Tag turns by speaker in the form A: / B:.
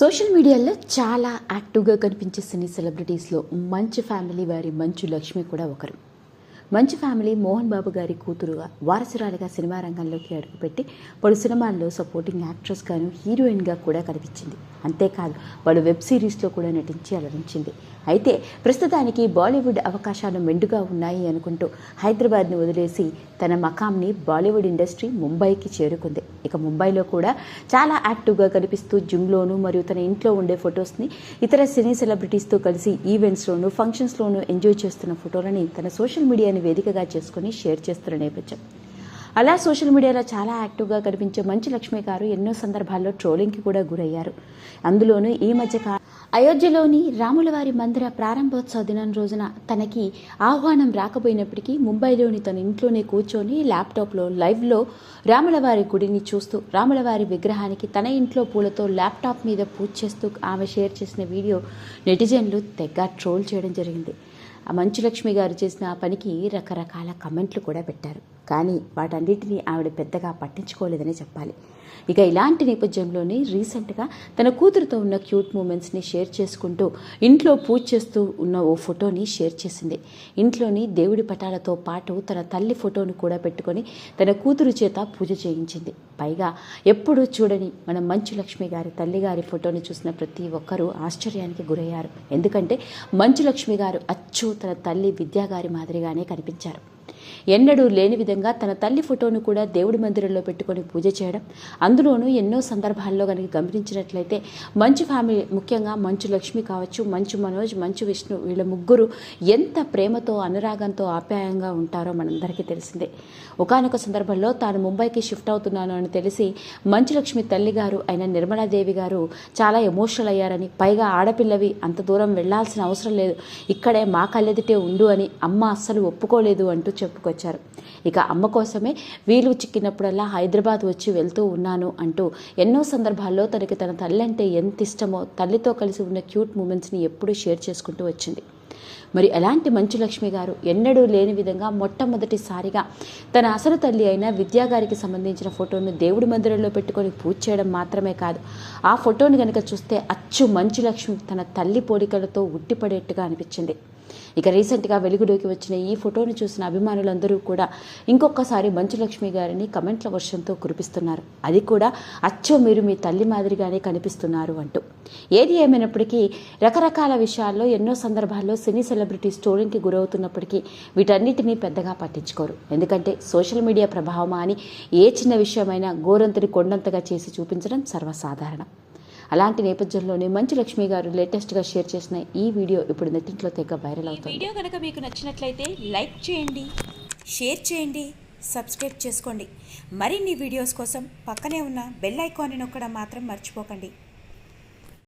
A: Social మీడియాలో చాలా యాక్టివ్గా కనిపించే సినీ సెలబ్రిటీస్లో మంచి ఫ్యామిలీ వారి మంచు లక్ష్మి కూడా ఒకరు. మంచి ఫ్యామిలీ మోహన్ బాబు గారి కూతురుగా వారసురాలిగా సినిమా రంగంలోకి అడుగుపెట్టి పలు సినిమాల్లో సపోర్టింగ్ యాక్ట్రెస్గాను హీరోయిన్గా కూడా కనిపించింది. అంతేకాదు వాళ్ళు వెబ్ సిరీస్లో కూడా నటించి అలరించింది. అయితే ప్రస్తుతానికి బాలీవుడ్ అవకాశాలు మెండుగా ఉన్నాయి అనుకుంటూ హైదరాబాద్ని వదిలేసి తన మకాంని బాలీవుడ్ ఇండస్ట్రీ ముంబైకి చేరుకుంది. ఇక ముంబైలో కూడా చాలా యాక్టివ్గా కనిపిస్తూ జిమ్లోను మరియు తన ఇంట్లో ఉండే ఫొటోస్ని ఇతర సినీ సెలబ్రిటీస్తో కలిసి ఈవెంట్స్లోను ఫంక్షన్స్లోను ఎంజాయ్ చేస్తున్న ఫోటోలని తన సోషల్ మీడియాని వేదికగా చేసుకుని షేర్ చేస్తున్న నేపథ్యం. అలా సోషల్ మీడియాలో చాలా యాక్టివ్గా కనిపించే మంచి లక్ష్మి గారు ఎన్నో సందర్భాల్లో ట్రోలింగ్కి కూడా గురయ్యారు. అందులోనూ ఈ మధ్య అయోధ్యలోని రాములవారి మందిర ప్రారంభోత్సవ దినం రోజున తనకి ఆహ్వానం రాకపోయినప్పటికీ ముంబైలోని తన ఇంట్లోనే కూర్చొని ల్యాప్టాప్లో లైవ్లో రాములవారి గుడిని చూస్తూ రాములవారి విగ్రహానికి తన ఇంట్లో పూలతో ల్యాప్టాప్ మీద పూజ చేస్తూ ఆమె షేర్ చేసిన వీడియో నెటిజన్లు తెగ ట్రోల్ చేయడం జరిగింది. ఆ మంచులక్ష్మి గారు చేసిన ఆ పనికి రకరకాల కమెంట్లు కూడా పెట్టారు. కానీ వాటన్నిటినీ ఆవిడ పెద్దగా పట్టించుకోలేదని చెప్పాలి. ఇక ఇలాంటి నేపథ్యంలోనే రీసెంట్గా తన కూతురుతో ఉన్న క్యూట్ మూమెంట్స్ని షేర్ చేసుకుంటూ ఇంట్లో పూజ చేస్తూ ఉన్న ఓ ఫోటోని షేర్ చేసింది. ఇంట్లోని దేవుడి పటాలతో పాటు తన తల్లి ఫోటోను కూడా పెట్టుకొని తన కూతురు చేత పూజ చేయించింది. పైగా ఎప్పుడూ చూడని మన మంచు లక్ష్మి గారి తల్లి గారి ఫోటోని చూసిన ప్రతి ఒక్కరూ ఆశ్చర్యానికి గురయ్యారు. ఎందుకంటే మంచు లక్ష్మి గారు అచ్చు తన తల్లి విద్యాగారి మాదిరిగానే కనిపించారు. ఎన్నడూ లేని విధంగా తన తల్లి ఫోటోను కూడా దేవుడి మందిరంలో పెట్టుకొని పూజ చేయడం. అందులోనూ ఎన్నో సందర్భాల్లో కనుక గమనించినట్లయితే మంచు ఫ్యామిలీ ముఖ్యంగా మంచు లక్ష్మి కావచ్చు మంచు మనోజ్ మంచు విష్ణు వీళ్ళ ముగ్గురు ఎంత ప్రేమతో అనురాగంతో ఆప్యాయంగా ఉంటారో మనందరికీ తెలిసిందే. ఒకానొక సందర్భంలో తాను ముంబైకి షిఫ్ట్ అవుతున్నాను అని తెలిసి మంచు లక్ష్మి తల్లి గారు అయిన నిర్మలాదేవి గారు చాలా ఎమోషనల్ అయ్యారని పైగా ఆడపిల్లవి అంత దూరం వెళ్ళాల్సిన అవసరం లేదు ఇక్కడే మా కళ్ళెదిటే ఉండు అని అమ్మ అస్సలు ఒప్పుకోలేదు అంటూ చెప్పుకొచ్చారు. ఇక అమ్మ కోసమే వీలు చిక్కినప్పుడల్లా హైదరాబాద్ వచ్చి వెళ్తూ ఉన్నాను అంటూ ఎన్నో సందర్భాల్లో తనకి తన తల్లి అంటే ఎంత ఇష్టమో తల్లితో కలిసి ఉన్న క్యూట్ మూమెంట్స్ని ఎప్పుడూ షేర్ చేసుకుంటూ వచ్చింది. మరి అలాంటి మంచు లక్ష్మి గారు ఎన్నడూ లేని విధంగా మొట్టమొదటిసారిగా తన అసలు తల్లి అయిన విద్యా గారికి సంబంధించిన ఫోటోను దేవుడి మందిరంలో పెట్టుకొని పూజ చేయడం మాత్రమే కాదు ఆ ఫోటోని కనుక చూస్తే అచ్చు మంచు లక్ష్మి తన తల్లి పోలికలతో ఉట్టిపడేట్టుగా అనిపించింది. ఇక రీసెంట్గా వెలుగులోకి వచ్చిన ఈ ఫోటోను చూసిన అభిమానులందరూ కూడా ఇంకొకసారి మంచు లక్ష్మి గారిని కమెంట్ల వర్షంతో కురిపిస్తున్నారు. అది కూడా అచ్చో మీరు మీ తల్లి మాదిరిగానే కనిపిస్తున్నారు అంటూ. ఏది ఏమైనప్పటికీ రకరకాల విషయాల్లో ఎన్నో సందర్భాల్లో సినీ సెలబ్రిటీ స్టోరింగ్కి గురవుతున్నప్పటికీ వీటన్నిటినీ పెద్దగా పట్టించుకోరు. ఎందుకంటే సోషల్ మీడియా ప్రభావమా అని ఏ చిన్న విషయమైనా గోరంతని కొండంతగా చేసి చూపించడం సర్వసాధారణం. అలాంటి నేపథ్యంలోనే మంచు లక్ష్మి గారు లేటెస్ట్గా షేర్ చేసిన ఈ వీడియో ఇప్పుడు నెట్టింట్లో తెగ వైరల్ అవుతుంది.
B: వీడియో కనుక మీకు నచ్చినట్లయితే లైక్ చేయండి షేర్ చేయండి సబ్స్క్రైబ్ చేసుకోండి. మరిన్ని వీడియోస్ కోసం పక్కనే ఉన్న బెల్ ఐకాన్ని నొక్కడం మాత్రం మర్చిపోకండి.